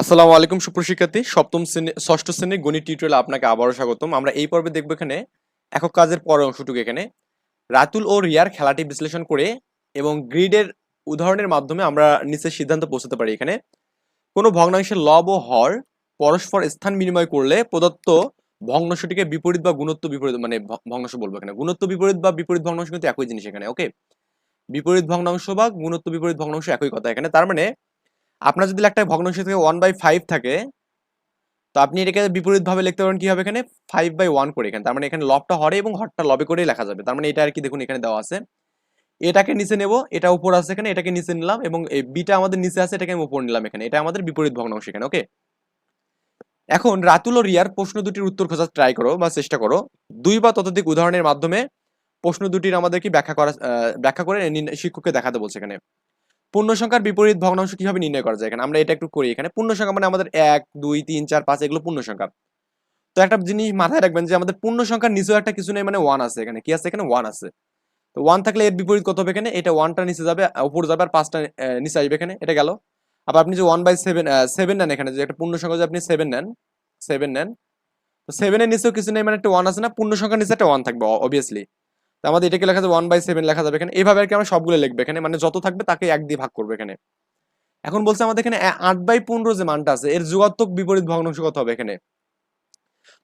আসসালামু আলাইকুম সুপ্রশিক্ষার্থী সপ্তম শ্রেণি, ষষ্ঠ শ্রেণির গণিত টিউটোরিয়ালে আপনাকে আবারও স্বাগতম। আমরা এই পর্বে দেখব এখানে একক কাজের পরের অংশটুকু এখানে। রাতুল ও রিয়ার খেলাটি বিশ্লেষণ করে এবং গ্রিডের উদাহরণের মাধ্যমে আমরা নিচের সিদ্ধান্ত পৌঁছাতে পারি এখানে। কোনো ভগ্নাংশের লব ও হর পরস্পর স্থান বিনিময় করলে প্রদত্ত ভগ্নাংশটিকে বিপরীত বা গুণত্ব বিপরীত মানে ভগ্নাংশ বলব এখানে। গুণত্ব বিপরীত বা বিপরীত ভগ্নাংশ কিন্তু একই জিনিস এখানে ওকে বিপরীত ভগ্নাংশ বা গুণত্ব বিপরীত ভগ্নাংশ একই কথা এখানে। তার মানে আপনার যদি একটা ভগ্নাংশ থেকে ওয়ান বাই ফাইভ থাকে, তো আপনি এটাকে বিপরীত ভাবে লিখতে পারেন, কি হবে এখানে? ফাইভ বাই ওয়ান করে এখানে। তার মানে এখানে লবটা হরে এবং হরটা লবে করেই লেখা যাবে। তার মানে এটা আর কি দেখুন, এখানে দেওয়া আছে। এটাকে নিচে নেব, এটা উপর আছে এখানে, এটাকে নিচে নিলাম এবং এই বিটা আমাদের নিচে আছে, এটাকে আমি উপর নিলাম এখানে। এটা আমাদের বিপরীত ভগ্নাংশ এখানে ওকে এখন রাতুল ও রিয়ার প্রশ্ন দুটির উত্তর খোঁজার ট্রাই করো বা চেষ্টা করো। দুই বা ততোধিক উদাহরণের মাধ্যমে প্রশ্ন দুটির আমাদের কি ব্যাখ্যা করা ব্যাখ্যা করে শিক্ষককে দেখাতে বলছে এখানে। পূর্ণ সংখ্যার বিপরীত ভগ্নাংশ কীভাবে নির্ণয় করা যায় এখানে? আমরা এটা একটু করি এখানে। পূর্ণ সংখ্যা মানে আমাদের এক, দুই, তিন, চার, পাঁচ, এগুলো পূর্ণ সংখ্যা তো একটা জিনিস মাথায় রাখবেন যে আমাদের পূর্ণ সংখ্যার নিচেও একটা কিছু নেই মানে ওয়ান আছে এখানে। কি আছে এখানে? ওয়ান আছে। তো ওয়ান থাকলে এর বিপরীত কত হবে এখানে? এটা ওয়ানটা নিচে যাবে উপর যাবে আর পাঁচটা নিচে আসবে এখানে। এটা গেল। আবার আপনি যে ওয়ান বাই সেভেন সেভেন নেন এখানে, যে একটা পূর্ণ সংখ্যা যদি আপনি সেভেন নেন সেভেন নেন, তো সেভেনের নিচেও কিছু নেই মানে একটা ওয়ান আছে না? পূর্ণ সংখ্যার নিচে একটা ওয়ান থাকবে অবভিয়াসলি আমাদের এটাকে লেখা যাবে ওয়ান বাই সেভেন লেখা যাবে এখানে। এইভাবে আর কি আমরা সবগুলো লিখবে এখানে। মানে যত থাকবে তাকে এক দিয়ে ভাগ করবে এখানে। এখন বলছে আমাদের এখানে আট বাই পনেরো যে মানটা আছে, এর যোগাত্মক বিপরীত ভগ্নাংশ কত হবে এখানে?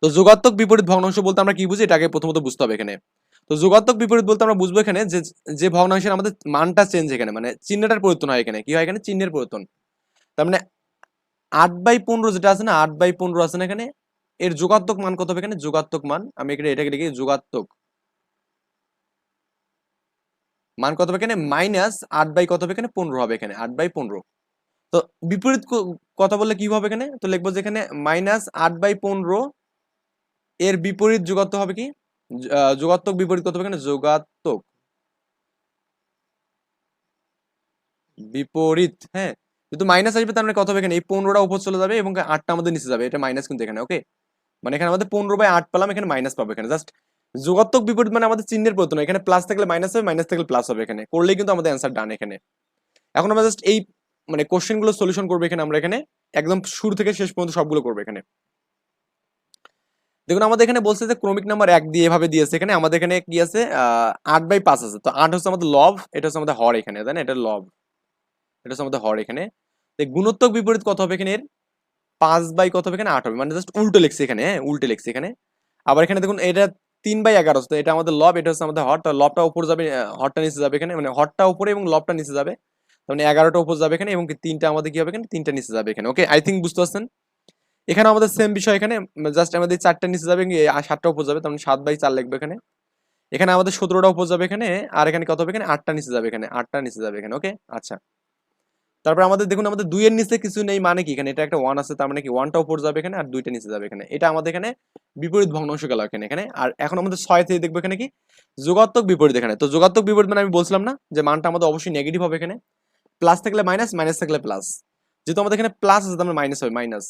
তো যোগাত্মক বিপরীত ভগ্নাংশ বলতে আমরা কি বুঝি? এটাকে প্রথমত বুঝতে হবে এখানে। তো যোগাত্মক বিপরীত বলতে আমরা বুঝব এখানে যে যে ভগ্নাংশের আমাদের মানটা চেঞ্জ এখানে। মানে চিহ্নটার পরিবর্তন হয় এখানে। কি হয় এখানে? চিহ্নের পরিবর্তন। তার মানে আট বাই পনেরো যেটা আছে না, আট বাই পনেরো আছে না এখানে? এর যোগাত্মক মান কত হবে এখানে? যোগাত্মক মান, আমি এখানে এটাকে লিখি যোগাত্মক। মান কত হবে এখানে? মাইনাস আট বাই কত হবে এখানে? পনেরো হবে এখানে, আট বাই পনেরো। তো বিপরীত কথা বললে কি হবে এখানে? তো লিখব যে এখানে মাইনাস আট বাই পনেরো এর বিপরীত যোগাত্মক হবে কি? যোগাত্মক বিপরীত কত হবে এখানে? যোগাত্মক। বিপরীত হ্যাঁ? যেহেতু মাইনাস আসবে, তার মানে কত হবে এখানে? এই পনেরোটা উপর চলে যাবে এবং আটটা আমাদের নিচে যাবে, এটা মাইনাস কিন্তু এখানে ওকে মানে এখানে আমাদের পনেরো বাই আট পেলাম, এখানে মাইনাস পাবো এখানে জাস্ট যোগাত্মক বিপরীত মানে আমাদের চিহ্নের পরিবর্তন এখানে প্লাস থাকলে মাইনাস হবে মাইনাস থাকলে প্লাস হবে এখানে। করলেই কিন্তু আমাদের অ্যান্সার ডান এখানে। এখন আমরা জাস্ট এই মানে কোশ্চেনগুলো সলিউশন করব এখানে আমরা এখানে। একদম শুরু থেকে শেষ পর্যন্ত সবগুলো করব এখানে। দেখুন, আমাদের এখানে বলছে যে ক্রমিক নাম্বার এক দিয়ে এভাবে দিয়েছে এখানে। আমাদের এখানে কি আছে? আট বাই পাঁচ আছে। তো আট হচ্ছে আমাদের লব এটা হচ্ছে আমাদের হর এখানে, তাই না? এটা লব এটা হচ্ছে আমাদের হর এখানে। তো গুণোত্তক বিপরীত কত হবে এখানে এর? পাঁচ বাই কত হবে এখানে? আট হবে। মানে জাস্ট উল্টো লিখছে এখানে হ্যাঁ? উল্টে লিখছে এখানে। আবার এখানে দেখুন, এটা তিন বাই এগারো, তো এটা আমাদের লব এটা হচ্ছে আমাদের তো লবটা উপর যাবে হরটা নিচে যাবে এখানে মানে হরটা উপরে এবং লবটা নিচে যাবে। মানে এগারোটা উপর যাবে এখানে এবং তিনটা আমাদের কি হবে এখানে? তিনটা নিচে যাবে এখানে ওকে আই থিঙ্ক বুঝতে পারছেন? এখানে আমাদের সেম বিষয় এখানে জাস্ট আমাদের চারটা নিচে যাবে সাতটা উপর যাবে, তার মানে সাত বাই চার লাগবে এখানে। এখানে আমাদের সতেরোটা উপর যাবে এখানে, আর এখানে কত হবে এখানে? আটটা নিচে যাবে এখানে, আটটা নিচে যাবে এখানে ওকে আচ্ছা। তারপর আমাদের দেখুন, আমাদের দুইয়ের নিচে কিছু নেই মানে কি? এখানে এটা একটা ওয়ান আছে, তার মানে কি? ওয়ানটা উপর যাবে এখানে, আর দুইটা নিচে যাবে এখানে। এটা আমাদের এখানে বিপরীত ভগ্নাংশ গেল এখানে এখানে। আর এখন আমাদের ছয় থেকে দেখব এখানে কি? যোগাত্মক বিপরীত এখানে। তো যোগাত্মক বিপরীত মানে আমি বলছিলাম না যে মানটা আমাদের অবশ্যই নেগেটিভ হবে এখানে। প্লাস থাকলে মাইনাস মাইনাস থাকলে প্লাস যেহেতু আমাদের এখানে প্লাস আছে, তার মাইনাস হবে মাইনাস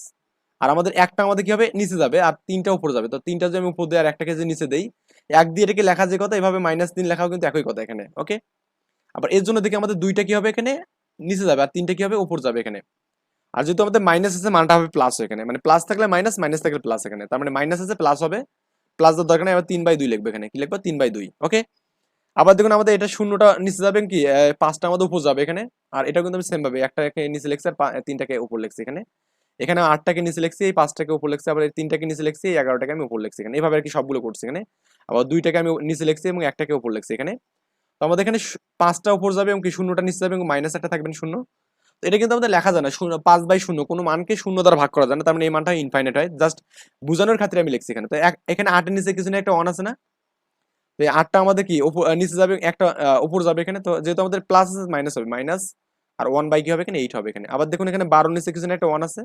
আর আমাদের একটা আমাদের কি হবে? নিচে যাবে, আর তিনটা উপর যাবে। তো তিনটা যদি আমি উপর দিই আর একটাকে যদি নিচে দেই, এক দিয়ে এটাকে লেখা যে কথা, এভাবে মাইনাস তিন লেখাও কিন্তু একই কথা এখানে ওকে আবার এর জন্য দেখি আমাদের দুইটা কি হবে এখানে? নিচে যাবে, আর তিনটা কি হবে? উপর যাবে এখানে। আর যেহেতু আমাদের মাইনাস আছে, মানটা হবে প্লাস এখানে। মানে প্লাস থাকলে মাইনাস মাইনাস থাকলে প্লাস এখানে। তার মানে মাইনাস আছে প্লাস হবে। প্লাস দরকার নেই আবার তিন বাই দুই লিখবে এখানে। কি লিখব? তিন বাই দুই ওকে আবার দেখুন, আমাদের এটা শূন্যটা নিচে যাবে কি? পাঁচটা আমাদের উপর যাবে এখানে। আর এটা কিন্তু আমি সেম ভাবে, একটাকে নিচে লিখছি আর তিনটাকে উপর লিখছি এখানে। এখানে আটটাকে নিচে লিখছি, এই পাঁচটাকে উপর লিখছি, আবার তিনটাকে নিচে লিখছি, এই এগারোটাকে আমি উপর লিখছি এখানে। এইভাবে আর কি সবগুলো করছি এখানে। আবার দুইটাকে আমি নিচে লিখছি এবং একটাকে উপর লিখছি এখানে। তো আমাদের এখানে পাঁচটা উপর যাবে এবং কি? শূন্যটা নিচে যাবে এবং মাইনাস একটা থাকবে না শূন্য। এটা কিন্তু আমাদের লেখা যায় না, শূন্য, পাঁচ বাই শূন্য, কোনো মানকে শূন্য দ্বারা ভাগ করা যায় না, তার মানে এই মানটা ইনফাইনাইট হয়। জাস্ট বোঝানোর খাতিরে আমি লিখছি এখানে। তো এখানে আটের নিচে কিছু না, একটা ওয়ান আছে না? তো এই আটটা আমাদের কি নিচে যাবে, একটা উপর যাবে এখানে। তো যেহেতু আমাদের প্লাস আছে মাইনাস হবে। মাইনাস আর ওয়ান বাই কি হবে এখানে? এইট হবে এখানে। আবার দেখুন এখানে বারোর নিচে কিছু না, একটা ওয়ান আছে।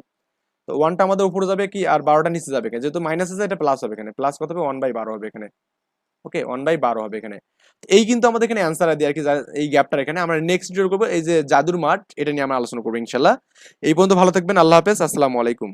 তো ওয়ানটা আমাদের উপরে যাবে কি, আর বারোটা নিচে যাবে যেহেতু মাইনাস আছে, এটা প্লাস হবে এখানে। প্লাস কত হবে? ওয়ান বাই বারো হবে এখানে। ওকে ওয়ান বাই বারো হবে এখানে। এই কিন্তু আমাদের এখানে অ্যান্সার দিয়ে আর কি এই গ্যাপটা এখানে। আমরা নেক্সট ভিডিও করব, এই যে জাদুর মাঠ, এটা নিয়ে আমরা আলোচনা করব ইনশাল্লাহ। এই পর্যন্ত ভালো থাকবেন, আল্লাহ হাফেজ, আসসালামু আলাইকুম।